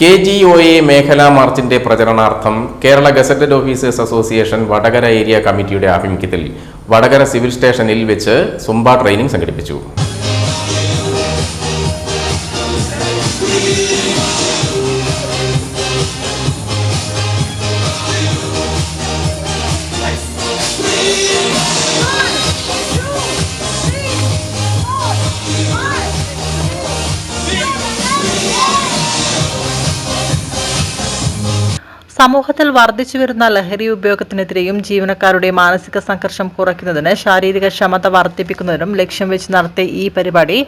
K G O A മേഖലാ മാർച്ചിന്റെ പ്രചരണാർത്ഥം Kerala gazetted officers association Vadakara area കമ്മിറ്റിയുടെ ആഭിമുഖ്യത്തിൽ വടകര സിവിൽ സ്റ്റേഷനിൽ വെച്ച് സുംബ ട്രെയിനിംഗ് സംഘടിപ്പിച്ചു. സമൂഹത്തിൽ വർദ്ധിച്ചുവരുന്ന ലഹരി ഉപയോഗത്തിനെതിരെയും ജീവനക്കാരുടെ മാനസിക സംഘർഷം കുറയ്ക്കുന്നതിന് ശാരീരിക ക്ഷമത വർദ്ധിപ്പിക്കുന്നതിനും ലക്ഷ്യം വെച്ച് നടത്തിയ ഈ പരിപാടി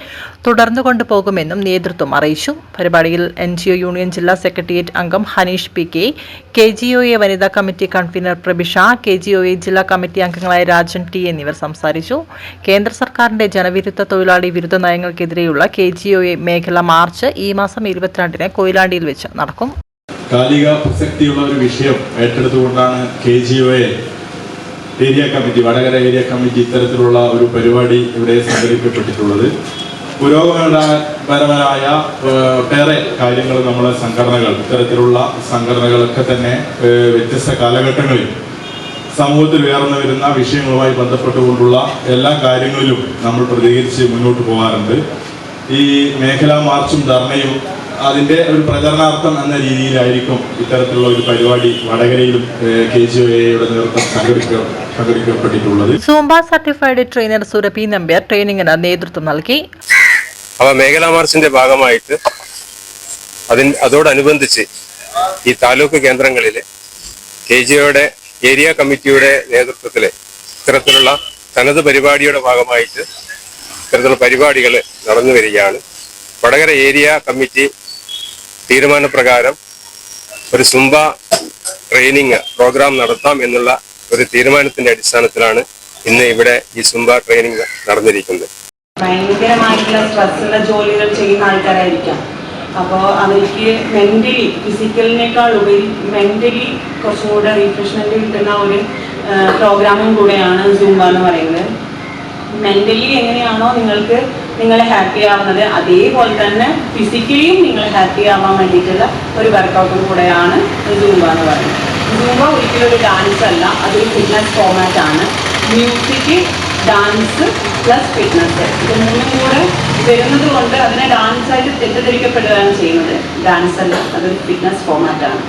തുടർന്നു കൊണ്ടുപോകുമെന്നും നേതൃത്വം അറിയിച്ചു. പരിപാടിയിൽ എൻ യൂണിയൻ ജില്ലാ സെക്രട്ടേറിയറ്റ് അംഗം Haneesh P K G O A A വനിതാ committee convener Prabisha K G O A ജില്ലാ കമ്മിറ്റി അംഗങ്ങളായ രാജൻ ടി എന്നിവർ സംസാരിച്ചു. കേന്ദ്ര സർക്കാരിന്റെ ജനവിരുദ്ധ തൊഴിലാളി വിരുദ്ധ നയങ്ങൾക്കെതിരെയുള്ള കെ ജി ഒ എ മേഖല മാർച്ച് ഈ മാസം ഇരുപത്തിരണ്ടിന് കൊയിലാണ്ടിയിൽ വെച്ച് നടക്കും. കാലിക പ്രസക്തിയുള്ള ഒരു വിഷയം ഏറ്റെടുത്തുകൊണ്ടാണ് K G O area committee Vadakara area committee ഇത്തരത്തിലുള്ള ഒരു പരിപാടി ഇവിടെ സംഘടിപ്പിക്കപ്പെട്ടിട്ടുള്ളത്. പുരോഗമനപരമായ ഏറെ കാര്യങ്ങൾ നമ്മളെ സംഘടനകൾ ഇത്തരത്തിലുള്ള സംഘടനകളൊക്കെ തന്നെ വ്യത്യസ്ത കാലഘട്ടങ്ങളിൽ സമൂഹത്തിൽ ഉയർന്നു വരുന്ന വിഷയങ്ങളുമായി ബന്ധപ്പെട്ടുകൊണ്ടുള്ള എല്ലാ കാര്യങ്ങളിലും നമ്മൾ പ്രതികരിച്ച് മുന്നോട്ട് പോകാറുണ്ട്. ഈ മേഖലാ മാർച്ചും ധർണയും അതിന്റെ ഒരു പ്രചരണാർത്ഥം എന്ന രീതിയിലായിരിക്കും ഇത്തരത്തിലുള്ള ഒരു പരിപാടി വടകരയിലും കെ ജി ഒയുടെ നേതൃത്വം സംഘടിപ്പിക്കും സംഘടിപ്പിക്കപ്പെട്ടിട്ടുള്ളത്. Zumba certified trainer Surabhi Nambiar ട്രെയിനിങ്ങിന് നേതൃത്വം നൽകി. അവ മേഖലാ മാർച്ചിന്റെ ഭാഗമായിട്ട് അതിൻ അതോടനുബന്ധിച്ച് ഈ താലൂക്ക് കേന്ദ്രങ്ങളിൽ കെ ജിഒയുടെ ഏരിയ കമ്മിറ്റിയുടെ നേതൃത്വത്തിൽ ഇത്തരത്തിലുള്ള തനത് പരിപാടിയുടെ ഭാഗമായിട്ട് ഇത്തരത്തിലുള്ള പരിപാടികൾ നടന്നു വരികയാണ്. വടകര ഏരിയ കമ്മിറ്റി തീരുമാനപ്രകാരം ഒരു സുംബ ട്രെയിനിങ് പ്രോഗ്രാം നടത്താം എന്നുള്ള ഒരു തീരുമാനത്തിന്റെ അടിസ്ഥാനത്തിലാണ് ഇന്ന് ഇവിടെ ഈ സുംബ ട്രെയിനിങ് നടന്നിരിക്കുന്നത്. ഭയങ്കരമായിട്ടുള്ള സ്ട്രെസ്സുള്ള ജോലികൾ ചെയ്യുന്ന ആൾക്കാരായിരിക്കാം. അപ്പോൾ അവർക്ക് മെന്റലി ഫിസിക്കലിനേക്കാൾ ഉപരി മെന്റലി കുറച്ചും കൂടെ റീഫ്രഷ്മെന്റ് കിട്ടുന്ന ഒരു പ്രോഗ്രാമും കൂടെയാണ് സൂംബ എന്ന് പറയുന്നത്. മെന്റലി എങ്ങനെയാണോ നിങ്ങൾക്ക് നിങ്ങളെ ഹാപ്പി ആവുന്നത് അതേപോലെ തന്നെ ഫിസിക്കലിയും നിങ്ങൾ ഹാപ്പി ആവാൻ വേണ്ടിയിട്ടുള്ള ഒരു വർക്കൗട്ടും കൂടെയാണ് സൂംബ എന്ന് പറയുന്നത്. സൂംബ ഒരിക്കലും ഒരു ഡാൻസ് അല്ല അതൊരു ഫിറ്റ്നസ് ഫോമാറ്റ് ആണ്. മ്യൂസിക് ഡാൻസ് പ്ലസ് ഫിറ്റ്നസ് ഇത് മൂന്നും കൂടെ വരുന്നത് കൊണ്ട് അതിനെ ഡാൻസായിട്ട് തെറ്റിദ്ധരിക്കപ്പെടുകയാണ് ചെയ്യുന്നത്. ഡാൻസ് അല്ല അതൊരു ഫിറ്റ്നസ് ഫോമാറ്റ് ആണ്.